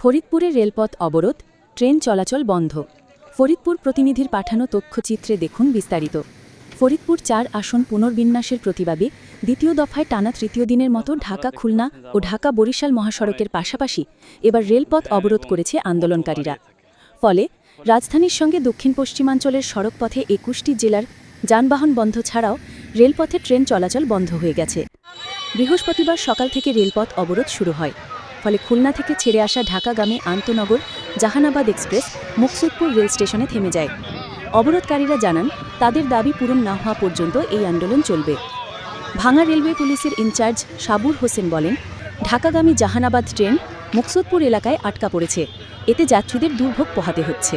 ফরিদপুরে রেলপথ অবরোধ, ট্রেন চলাচল বন্ধ। ফরিদপুর প্রতিনিধির পাঠানো তথ্যচিত্রে দেখুন বিস্তারিত। ফরিদপুর চার আসন পুনর্বিন্যাসের প্রতিবাদে দ্বিতীয় দফায় টানা তৃতীয় দিনের মতো ঢাকা, খুলনা ও ঢাকা বরিশাল মহাসড়কের পাশাপাশি এবার রেলপথ অবরোধ করেছে আন্দোলনকারীরা। ফলে রাজধানীর সঙ্গে দক্ষিণ পশ্চিমাঞ্চলের সড়কপথে একুশটি জেলার যানবাহন বন্ধ ছাড়াও রেলপথে ট্রেন চলাচল বন্ধ হয়ে গেছে। বৃহস্পতিবার সকাল থেকে রেলপথ অবরোধ শুরু হয়। ফলে খুলনা থেকে ছেড়ে আসা ঢাকাগামী আন্তনগর, জাহানাবাদ এক্সপ্রেস, মুকসুদপুর রেল স্টেশনে থেমে যায়। অবরোধকারীরা জানান, তাদের দাবি পূরণ না হওয়া পর্যন্ত এই আন্দোলন চলবে। ভাঙা রেলওয়ে পুলিশের ইনচার্জ সাবুর হোসেন বলেন, ঢাকাগামী জাহানাবাদ ট্রেন মুকসুদপুর এলাকায় আটকা পড়েছে। এতে যাত্রীদের দুর্ভোগ পোহাতে হচ্ছে।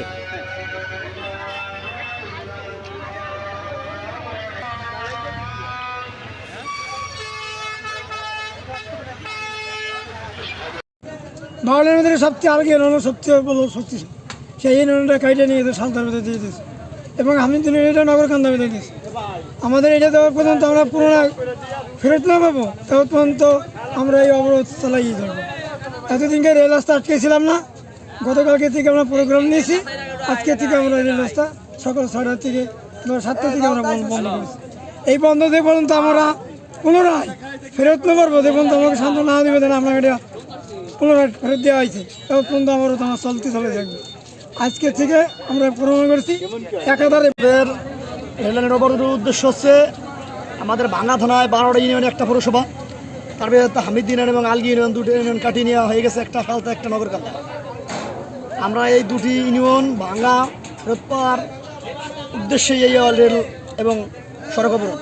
বাংলার মধ্যে সবচেয়ে আগে ইউনিয়ন সবচেয়ে বড় শক্তি সেই ইউনিয়নটা কাইটে নিয়ে গেছে সালতার মধ্যে দিয়ে দিয়েছে। এবং হামিদুল্লাহ এটা নগরকান্দা দিয়ে দিয়েছে। আমাদের এটা দেওয়ার পর্যন্ত আমরা পুনরায় ফেরত না পাবো তখন পর্যন্ত আমরা এই অবরোধ চালাই থাকব এতদিনকে রেল রাস্তা আটকেছিলাম না। গতকালকে থেকে আমরা প্রোগ্রাম নিয়েছি। আজকে থেকে আমরা রেল রাস্তা সকাল ছটার থেকে সাতটা থেকে আমরা বন্ধ করেছি। এই বন্ধ দিয়ে পর্যন্ত আমরা পুনরায় ফেরত না পারব, যে পর্যন্ত আমাকে শান্ত না দেবে আমরা এটা পুনরায় ফেরত দেওয়া হয়েছে তখন পর্যন্ত আমার চলতে চলে থাকবে আজকে থেকে আমরা প্রমাণ করেছি, একাধারে রেললাইনের অবরোধের উদ্দেশ্য হচ্ছে আমাদের ভাঙা থানায় বারোটা ইউনিয়ন, একটা পৌরসভা। তার ভিতরে হামিদ ইউনিয়ন এবং আলগি ইউনিয়ন দুটো ইউনিয়ন কাটিয়ে নেওয়া হয়ে গেছে, একটা ফালতা, একটা নগরকান্দা আমরা এই দুটি ইউনিয়ন ভাঙা ফেরত পাওয়ার উদ্দেশ্যে এই রেল এবং সড়ক অবরোধ।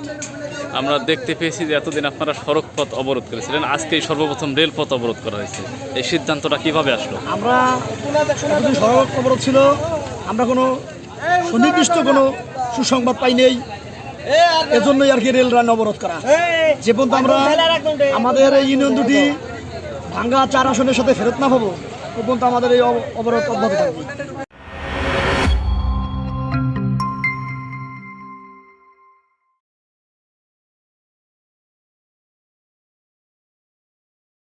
আমরা দেখতে পেয়েছি যে এতদিন আপনারা সড়ক পথ অবরোধ করেছিলেন। আজকেই সর্বপ্রথম রেলপথ অবরোধ করা হয়েছে। এই সিদ্ধান্তটা কীভাবে আসলো? আমরা সড়ক অবরোধ ছিল, আমরা কোনো সুনির্দিষ্ট কোনো সুসংবাদ পাই নেই। এজন্যই আর কি রেল লাইন অবরোধ করা। যে পর্যন্ত আমরা আমাদের এই ইউনিয়ন দুটি ভাঙ্গা চার আসনের সাথে ফেরত না পাবো পর্যন্ত আমাদের এই অব- অবরোধ অব্যাহত থাকবে।